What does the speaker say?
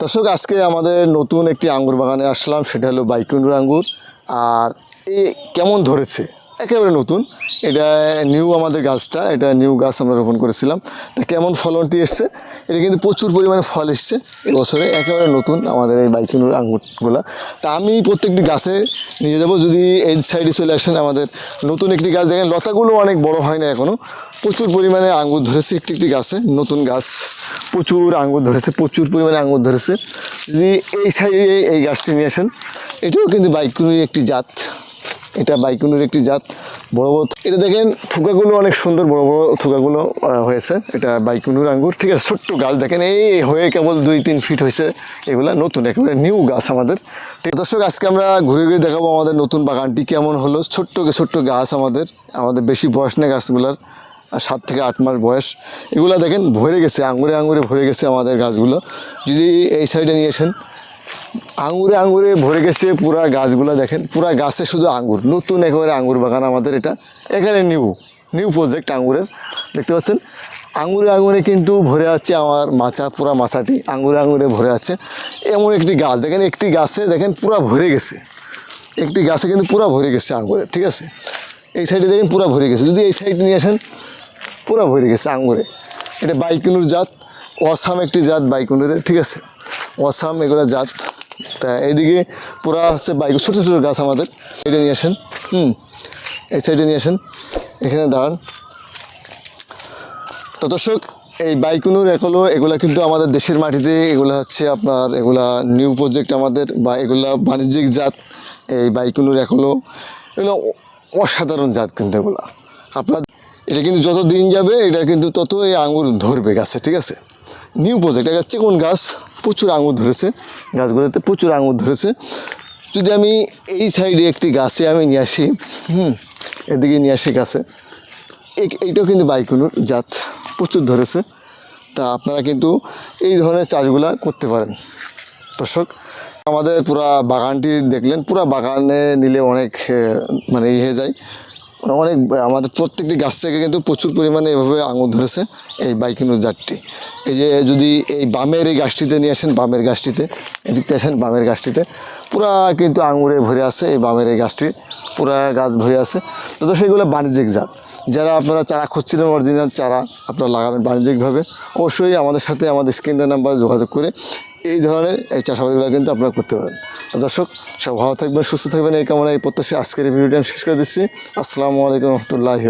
দর্শক, আজকে আমাদের নতুন একটি আঙ্গুর বাগানে আসলাম, সেটা হলো বাইকুন্ডুর আঙ্গুর। আর এ কেমন ধরেছে? একেবারে নতুন। এটা নিউ আমাদের গাছটা, এটা নিউ গাছ আমরা রোপণ করেছিলাম। তা কেমন ফলনটি এসছে? এটা কিন্তু প্রচুর পরিমাণে ফল এসছে এবছরে একেবারে নতুন আমাদের এই বাইকুন্ডুর আঙ্গুরগুলো। তা আমি প্রত্যেকটি গাছে নিয়ে যাব, যদি এই সাইডে চলে আসেন আমাদের নতুন একটি গাছ দেখেন, লতাগুলো অনেক বড় হয় না এখনও প্রচুর পরিমাণে আঙ্গুর ধরেছে একটি একটি গাছে, নতুন গাছ। প্রচুর আঙ্গুর ধরেছে, প্রচুর পরিমাণে আঙ্গুর ধরেছে। যদি এই সাইডে এই গাছটি নিয়ে আসেন, এটাও কিন্তু বাইকুনুর একটি জাত। এটা বাইকুনুর একটি জাত, বড় বড় এটা দেখেন, থুকাগুলো অনেক সুন্দর বড় বড় থুকাগুলো হয়েছে। এটা বাইকুনুর আঙ্গুর, ঠিক আছে, ছোট্ট গাছ। দেখেন, এই হয়ে কেবল দুই তিন ফিট হয়েছে। এগুলা নতুন, একেবারে নিউ গাছ আমাদের। দর্শক, আজকে আমরা ঘুরে ঘুরে দেখাবো আমাদের নতুন বাগানটি কেমন হলো। ছোট্ট ছোট্ট গাছ আমাদের আমাদের বেশি বয়স নেই গাছগুলার। সাত থেকে আট মাস বয়স। এগুলো দেখেন, ভরে গেছে, আঙুরে আঙুরে ভরে গেছে আমাদের গাছগুলো। যদি এই সাইডে নিয়ে আসেন, আঙুরে আঙুরে ভরে গেছে পুরা গাছগুলো দেখেন। পুরা গাছে শুধু আঙ্গুর নতুন একেবারে আঙুর বাগান আমাদের এটা। এখানে নিউ নিউ প্রজেক্ট আঙুরের, দেখতে পাচ্ছেন? আঙুরে আঙুরে কিন্তু ভরে আছে আমার মাচা, পুরা মাছাটি আঙুরে আঙুরে ভরে আছে। এমন একটি গাছ, দেখেন একটি গাছে দেখেন পুরা ভরে গেছে। একটি গাছে কিন্তু পুরা ভরে গেছে আঙ্গুরে ঠিক আছে? এই সাইডে দেখেন পুরা ভরে গেছে। যদি এই সাইডে নিয়ে আসেন পুরা ভরে গেছে আঙুরে এটা বাইকুনুর জাত, অসাম একটি জাত বাইকুনুরের ঠিক আছে? অসাম এগুলো জাত। তা এইদিকে পুরা হচ্ছে বাইক, ছোটো ছোটো গাছ আমাদের। এটা নিয়ে আসেন, হুম, এই সাইডে নিয়ে আসেন, এখানে দাঁড়ান। তো দর্শক, এই বাইকুনুর একলো এগুলা কিন্তু আমাদের দেশের মাটিতে, এগুলা হচ্ছে আপনার, এগুলা নিউ প্রজেক্ট আমাদের, বা এগুলা বাণিজ্যিক জাত, এই বাইকুনুর একলো এগুলো অসাধারণ জাত কিন্তু এগুলা। আপনার এটা কিন্তু যত দিন যাবে, এটা কিন্তু তত এই আঙুর ধরবে গাছে, ঠিক আছে? নিউ প্রজেক্ট এটা চিকন গাছ? প্রচুর আঙুর ধরেছে। গাছগুলোতে প্রচুর আঙুর ধরেছে। যদি আমি এই সাইডে একটি গাছে আমি নিয়ে আসি, হুম, এদিকে নিয়ে আসি গাছে এই- এইটাও কিন্তু বাইকুনুর জাত, প্রচুর ধরেছে। তা আপনারা কিন্তু এই ধরনের চাষগুলা করতে পারেন। দর্শক, আমাদের পুরা বাগানটি দেখলেন, পুরা বাগানে নিলে অনেক মানে ইয়ে যায়। অনেক আমাদের প্রত্যেকটি গাছ থেকে কিন্তু প্রচুর পরিমাণে এভাবে আঙুর ধরেছে এই বাইকিনুর জাতটি এই যে যদি এই বামের এই গাছটিতে নিয়ে আসেন, বামের গাছটিতে এদিকতে আসেন বামের গাছটিতে, পুরা কিন্তু আঙুরে ভরে আছে এই বামের এই গাছটি, পুরা গাছ ভরে আছে। তো তো সেগুলো বাণিজ্যিক জাত। যারা আপনারা চারা খুঁজছিলেন অরিজিনাল চারা আপনারা লাগাবেন বাণিজ্যিকভাবে, অবশ্যই আমাদের সাথে আমাদের স্ক্রিনের নাম্বার যোগাযোগ করে এই ধরনের, এই চাষাবাদগুলো কিন্তু আপনারা করতে পারেন। তো দর্শক, সব ভালো থাকবেন, সুস্থ থাকবেন, এই কামনা এই প্রত্যাশা আজকের এই ভিডিওটি আমি শেষ করে দিচ্ছি। আসসালামু আলাইকুম রহমতুল্লাহি